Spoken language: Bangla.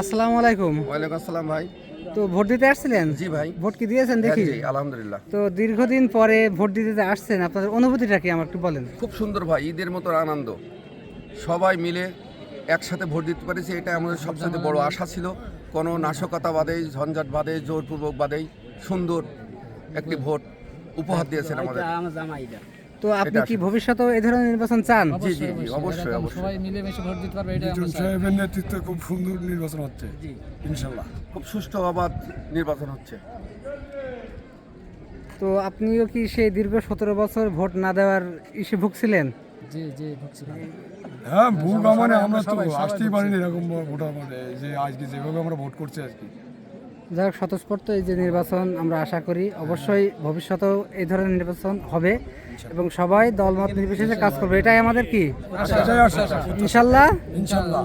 আসসালামু আলাইকুম। ওয়ালাইকুম আসসালাম ভাই। তো ভোট দিতে আসছিলেন? জি ভাই। ভোট কি দিয়েছেন দেখি? জি আলহামদুলিল্লাহ। তো দীর্ঘদিন পরে ভোট দিতে আসছেন আপনাদের অনুভূতিটা কি আমার একটু বলেন? খুব সুন্দর ভাই ঈদের মতো আনন্দ। সবাই মিলে একসাথে ভোট দিতে পারেছি এটা আমাদের সবচেয়ে বড় আশা ছিল। কোনো নাশকতা বাদেই ঝঞ্ঝাট বাদে জোরপূর্বক বাদেই সুন্দর একটি ভোট উপহার দিয়েছেন আমাদের। তো আপনি কি এই ধরনের নির্বাচন চান? জি জি জি অবশ্যই অবশ্যই। সবাই মিলেমিশে ভোট দিতে পারবে এটা সাহেবের নেতৃত্বে খুব সুন্দর নির্বাচন হচ্ছে ইনশাল্লাহ। খুব সুষ্ঠু অবাধ নির্বাচন হচ্ছে। তো আপনিও কি সেই দীর্ঘ সতেরো বছর ভোট না দেওয়ার ইসে ভুগছিলেন? জি জি ভুগছি হ্যাঁ ভুল মানে আমরা তো আসতেই পারিনি এরকম ভোটার মানে যে আজকে যেভাবে আমরা ভোট করছি আজকে। যাই হোক স্বতঃস্ফূর্ত এই যে নির্বাচন আমরা আশা করি অবশ্যই ভবিষ্যতেও এই ধরনের নির্বাচন হবে এবং সবাই দলমত নির্বিশেষে কাজ করবে। এটাই আমাদের কি? ইনশাল্লাহ? ইনশাল্লাহ।